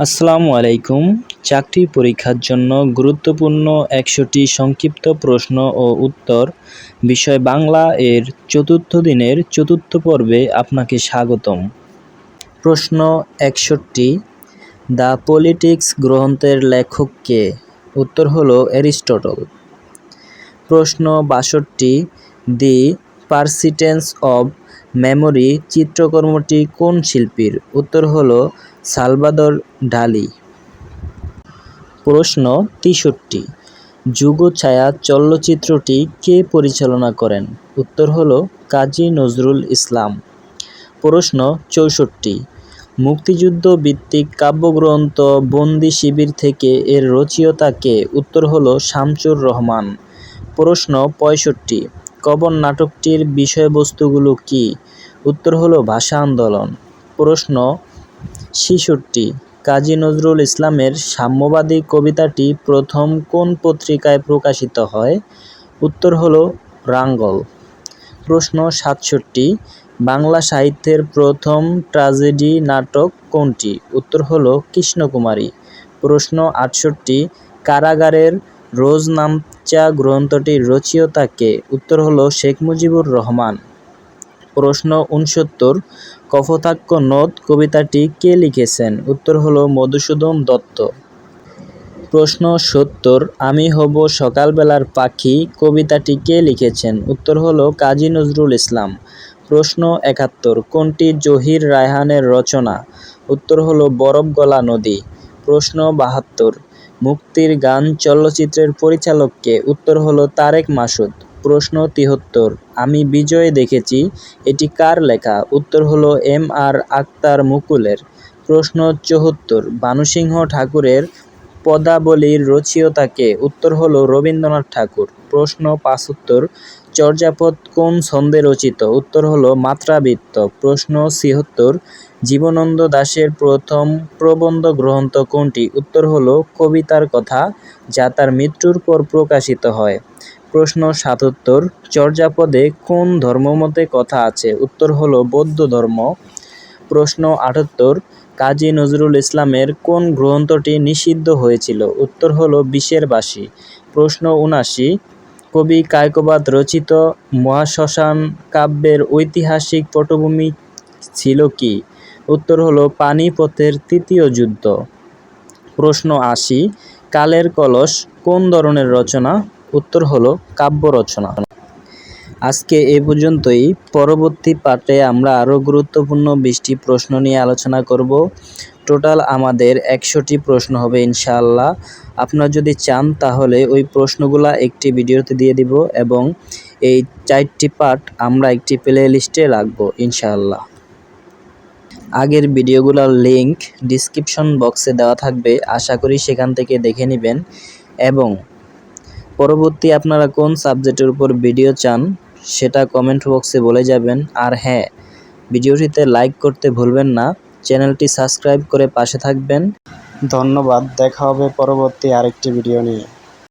আসসালামু আলাইকুম। চাকরি পরীক্ষার জন্য গুরুত্বপূর্ণ একশোটি সংক্ষিপ্ত প্রশ্ন ও উত্তর। বিষয় বাংলা এর চতুর্থ দিনের চতুর্থ পর্বে আপনাকে স্বাগতম। প্রশ্ন একষট্টি, দ্য পলিটিক্স গ্রন্থের লেখক কে? উত্তর হলো অ্যারিস্টটল। প্রশ্ন বাষট্টি, দি পারসিটেন্স অব মেমোরি চিত্রকর্মটি কোন শিল্পীর? উত্তর হলো সালভাদর ডালি। প্রশ্ন তেষট্টি। যুগছায়া চলচ্চিত্রটি কে পরিচালনা করেন? উত্তর হলো কাজী নজরুল ইসলাম। প্রশ্ন চৌষট্টি। মুক্তিযুদ্ধ ভিত্তিক কাব্যগ্রন্থ বন্দি শিবির থেকে এর রচয়িতা কে? উত্তর হলো শামসুর রহমান। প্রশ্ন পঁয়ষট্টি। কবর নাটকটির বিষয়বস্তুগুলো কি? উত্তর হলো, ভাষা আন্দোলন। প্রশ্ন ছেষট্টি কাজী নজরুল ইসলামের সাম্যবাদী কবিতাটি প্রথম কোন পত্রিকায় প্রকাশিত হয়? উত্তর হলো, রাঙ্গল। প্রশ্ন, সাতষট্টি, বাংলা সাহিত্যের প্রথম ট্র্যাজেডি নাটক কোনটি? উত্তর হলো, কৃষ্ণকুমারী। প্রশ্ন, আটষট্টি, কারাগারের রোজনামচা গ্রন্থটির রচয়িতা কে উত্তর হলো, শেখ মুজিবুর রহমান। প্রশ্ন উনসত্তর কপোতাক্ষ নদ কবিতাটি কে লিখেছেন? উত্তর হলো, মধুসূদন দত্ত। প্রশ্ন সত্তর, আমি হব সকালবেলার পাখি, কবিতাটি কে লিখেছেন? উত্তর হলো, কাজী নজরুল ইসলাম। প্রশ্ন একাত্তর, কোনটি জহির রায়হানের রচনা? উত্তর হলো বরফ গলা নদী। প্রশ্ন বাহাত্তর। মুক্তির গান চলচ্চিত্রের পরিচালক কে উত্তর হলো তারেক মাসুদ। প্রশ্ন তিহত্তর, আমি বিজয় দেখেছি, এটি কার লেখা? উত্তর হলো এম আর আক্তার মুকুলের। প্রশ্ন চুয়াত্তর ভানুসিংহ ঠাকুরের পদাবলীর রচয়িতা কে উত্তর হলো রবীন্দ্রনাথ ঠাকুর। প্রশ্ন পাঁচাত্তর চর্যাপদ কোন ছন্দে রচিত? উত্তর হলো মাত্রাবৃত্ত। প্রশ্ন ছিয়াত্তর। জীবনানন্দ দাশের প্রথম প্রবন্ধ গ্রন্থ কোনটি? উত্তর হলো কবিতার কথা, যা তার মৃত্যুর পর প্রকাশিত হয়। প্রশ্ন সাতাত্তর। চর্যাপদে কোন ধর্মমতে কথা আছে? উত্তর হলো বৌদ্ধ ধর্ম। প্রশ্ন আটাত্তর। কাজী নজরুল ইসলামের কোন গ্রন্থটি নিষিদ্ধ হয়েছিল? উত্তর হলো বিষের বাসী প্রশ্ন উনাশি কবি কায়কবাদ রচিত মহাশ্মশান কাব্যের ঐতিহাসিক পটভূমি ছিল কি? উত্তর হলো পানিপথের তৃতীয় যুদ্ধ। প্রশ্ন আশি, কালের কলস কোন ধরনের রচনা? উত্তর হলো কাব্য রচনা। আজকে এ পর্যন্তই। পরবর্তী পার্টে আমরা আরও গুরুত্বপূর্ণ বিশটি প্রশ্ন নিয়ে আলোচনা করব। টোটাল আমাদের একশোটি প্রশ্ন হবে ইনশাআল্লাহ। আপনারা যদি চান তাহলে ওই প্রশ্নগুলা একটি ভিডিওতে দিয়ে দিব এবং এই চারটি পার্ট আমরা একটি প্লে লিস্টে রাখব ইনশাআল্লাহ। আগের ভিডিওগুলোর লিংক ডিসক্রিপশন বক্সে দেওয়া থাকবে, আশা করি সেখান থেকে দেখে নেবেন। এবং পরবর্তী আপনারা কোন সাবজেক্টের উপর ভিডিও চান সেটা কমেন্ট বক্সে বলে যাবেন। আর হ্যাঁ ভিডিওটিতে লাইক করতে ভুলবেন না। চ্যানেলটি সাবস্ক্রাইব করে পাশে থাকবেন। ধন্যবাদ দেখা হবে পরবর্তী আরেকটি ভিডিও নিয়ে।